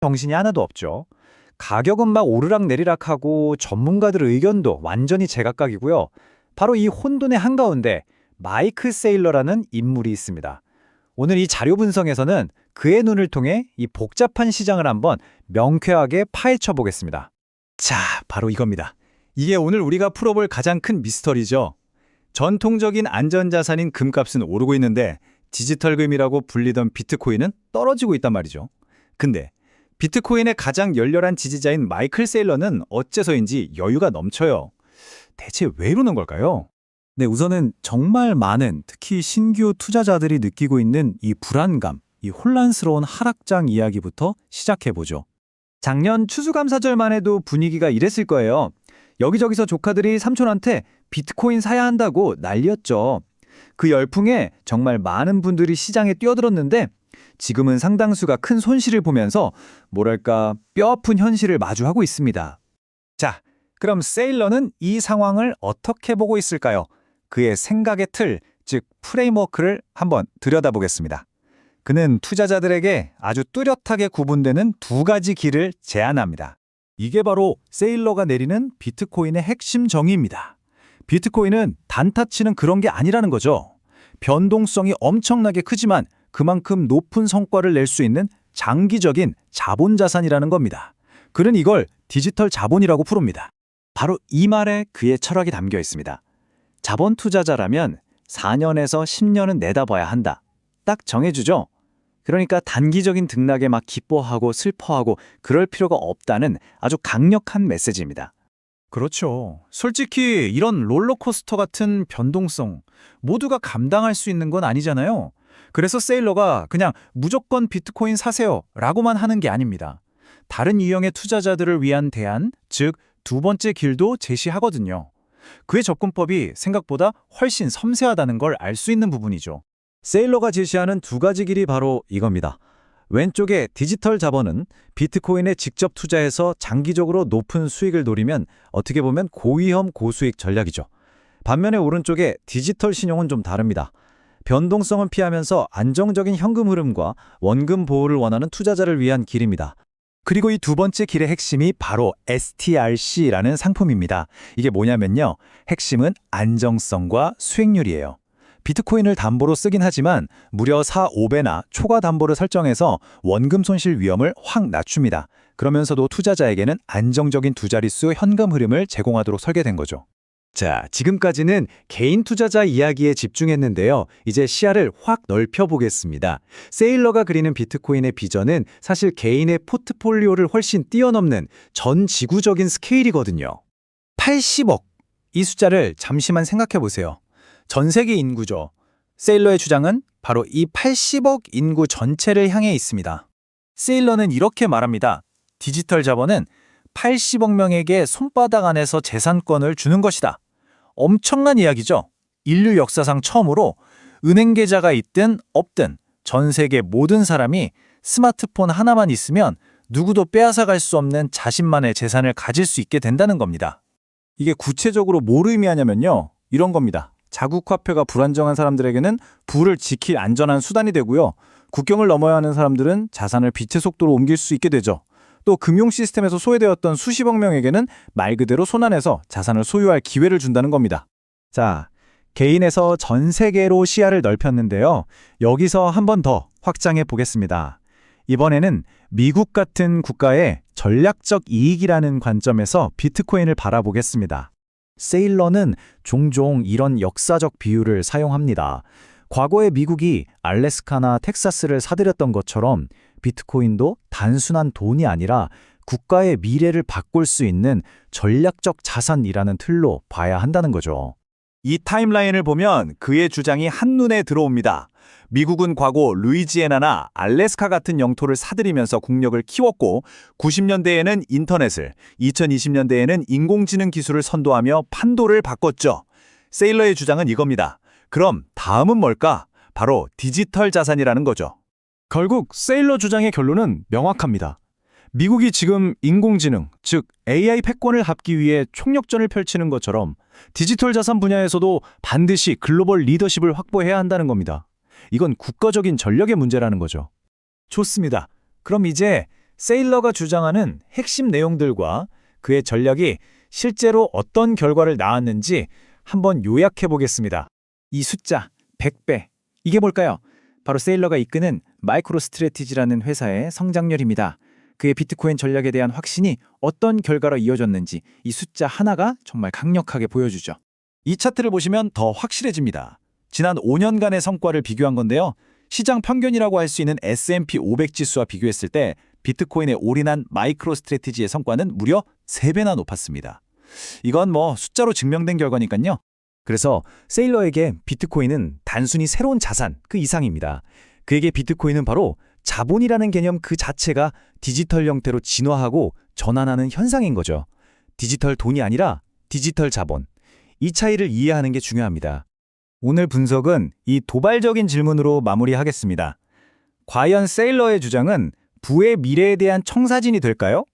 정신이 하나도 없죠. 가격은 막 오르락내리락하고 전문가들 의견도 완전히 제각각이고요. 바로 이 혼돈의 한가운데 마이크 세일러라는 인물이 있습니다. 오늘 이 자료 분석에서는 그의 눈을 통해 이 복잡한 시장을 한번 명쾌하게 파헤쳐 보겠습니다. 자, 바로 이겁니다. 이게 오늘 우리가 풀어볼 가장 큰 미스터리죠. 전통적인 안전자산인 금값은 오르고 있는데 디지털 금이라고 불리던 비트코인은 떨어지고 있단 말이죠. 근데 비트코인의 가장 열렬한 지지자인 마이클 세일러는 어째서인지 여유가 넘쳐요. 대체 왜 이러는 걸까요? 네, 우선은 정말 많은 특히 신규 투자자들이 느끼고 있는 이 불안감, 이 혼란스러운 하락장 이야기부터 시작해 보죠. 작년 추수감사절만 해도 분위기가 이랬을 거예요. 여기저기서 조카들이 삼촌한테 비트코인 사야 한다고 난리였죠. 그 열풍에 정말 많은 분들이 시장에 뛰어들었는데 지금은 상당수가 큰 손실을 보면서 뭐랄까 뼈아픈 현실을 마주하고 있습니다. 자, 그럼 세일러는 이 상황을 어떻게 보고 있을까요? 그의 생각의 틀, 즉 프레임워크를 한번 들여다보겠습니다. 그는 투자자들에게 아주 뚜렷하게 구분되는 두 가지 길을 제안합니다. 이게 바로 세일러가 내리는 비트코인의 핵심 정의입니다. 비트코인은 단타 치는 그런 게 아니라는 거죠. 변동성이 엄청나게 크지만 그만큼 높은 성과를 낼 수 있는 장기적인 자본 자산이라는 겁니다. 그는 이걸 디지털 자본이라고 부릅니다. 바로 이 말에 그의 철학이 담겨 있습니다. 자본 투자자라면 4년에서 10년은 내다봐야 한다. 딱 정해주죠. 그러니까 단기적인 등락에 막 기뻐하고 슬퍼하고 그럴 필요가 없다는 아주 강력한 메시지입니다. 그렇죠. 솔직히 이런 롤러코스터 같은 변동성 모두가 감당할 수 있는 건 아니잖아요. 그래서 세일러가 그냥 무조건 비트코인 사세요 라고만 하는 게 아닙니다. 다른 유형의 투자자들을 위한 대안, 즉 두 번째 길도 제시하거든요. 그의 접근법이 생각보다 훨씬 섬세하다는 걸 알 수 있는 부분이죠. 세일러가 제시하는 두 가지 길이 바로 이겁니다. 왼쪽에 디지털 자본은 비트코인에 직접 투자해서 장기적으로 높은 수익을 노리면 어떻게 보면 고위험 고수익 전략이죠. 반면에 오른쪽에 디지털 신용은 좀 다릅니다. 변동성은 피하면서 안정적인 현금 흐름과 원금 보호를 원하는 투자자를 위한 길입니다. 그리고 이 두 번째 길의 핵심이 바로 STRC라는 상품입니다. 이게 뭐냐면요. 핵심은 안정성과 수익률이에요. 비트코인을 담보로 쓰긴 하지만 무려 4, 5배나 초과 담보를 설정해서 원금 손실 위험을 확 낮춥니다. 그러면서도 투자자에게는 안정적인 두 자릿수 현금 흐름을 제공하도록 설계된 거죠. 자, 지금까지는 개인 투자자 이야기에 집중했는데요. 이제 시야를 확 넓혀 보겠습니다. 세일러가 그리는 비트코인의 비전은 사실 개인의 포트폴리오를 훨씬 뛰어넘는 전 지구적인 스케일이거든요. 80억! 이 숫자를 잠시만 생각해 보세요. 전 세계 인구죠. 세일러의 주장은 바로 이 80억 인구 전체를 향해 있습니다. 세일러는 이렇게 말합니다. 디지털 자본은 80억 명에게 손바닥 안에서 재산권을 주는 것이다. 엄청난 이야기죠. 인류 역사상 처음으로 은행 계좌가 있든 없든 전 세계 모든 사람이 스마트폰 하나만 있으면 누구도 빼앗아갈 수 없는 자신만의 재산을 가질 수 있게 된다는 겁니다. 이게 구체적으로 뭘 의미하냐면요. 이런 겁니다. 자국 화폐가 불안정한 사람들에게는 부를 지킬 안전한 수단이 되고요. 국경을 넘어야 하는 사람들은 자산을 빛의 속도로 옮길 수 있게 되죠. 또 금융 시스템에서 소외되었던 수십억 명에게는 말 그대로 손안에서 자산을 소유할 기회를 준다는 겁니다. 자, 개인에서 전 세계로 시야를 넓혔는데요. 여기서 한 번 더 확장해 보겠습니다. 이번에는 미국 같은 국가의 전략적 이익이라는 관점에서 비트코인을 바라보겠습니다. 세일러는 종종 이런 역사적 비유를 사용합니다. 과거에 미국이 알래스카나 텍사스를 사들였던 것처럼 비트코인도 단순한 돈이 아니라 국가의 미래를 바꿀 수 있는 전략적 자산이라는 틀로 봐야 한다는 거죠. 이 타임라인을 보면 그의 주장이 한눈에 들어옵니다. 미국은 과거 루이지애나나 알래스카 같은 영토를 사들이면서 국력을 키웠고 90년대에는 인터넷을, 2020년대에는 인공지능 기술을 선도하며 판도를 바꿨죠. 세일러의 주장은 이겁니다. 그럼 다음은 뭘까? 바로 디지털 자산이라는 거죠. 결국 세일러 주장의 결론은 명확합니다. 미국이 지금 인공지능, 즉 AI 패권을 잡기 위해 총력전을 펼치는 것처럼 디지털 자산 분야에서도 반드시 글로벌 리더십을 확보해야 한다는 겁니다. 이건 국가적인 전력의 문제라는 거죠. 좋습니다. 그럼 이제 세일러가 주장하는 핵심 내용들과 그의 전략이 실제로 어떤 결과를 낳았는지 한번 요약해 보겠습니다. 이 숫자 100배. 이게 뭘까요? 바로 세일러가 이끄는 마이크로 스트레티지라는 회사의 성장률입니다. 그의 비트코인 전략에 대한 확신이 어떤 결과로 이어졌는지 이 숫자 하나가 정말 강력하게 보여주죠. 이 차트를 보시면 더 확실해집니다. 지난 5년간의 성과를 비교한 건데요. 시장 평균이라고 할 수 있는 S&P 500 지수와 비교했을 때 비트코인에 올인한 마이크로 스트래티지의 성과는 무려 3배나 높았습니다. 이건 뭐 숫자로 증명된 결과니까요. 그래서 세일러에게 비트코인은 단순히 새로운 자산 그 이상입니다. 그에게 비트코인은 바로 자본이라는 개념 그 자체가 디지털 형태로 진화하고 전환하는 현상인 거죠. 디지털 돈이 아니라 디지털 자본. 이 차이를 이해하는 게 중요합니다. 오늘 분석은 이 도발적인 질문으로 마무리하겠습니다. 과연 세일러의 주장은 부의 미래에 대한 청사진이 될까요?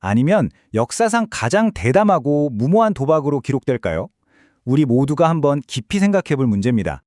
아니면 역사상 가장 대담하고 무모한 도박으로 기록될까요? 우리 모두가 한번 깊이 생각해 볼 문제입니다.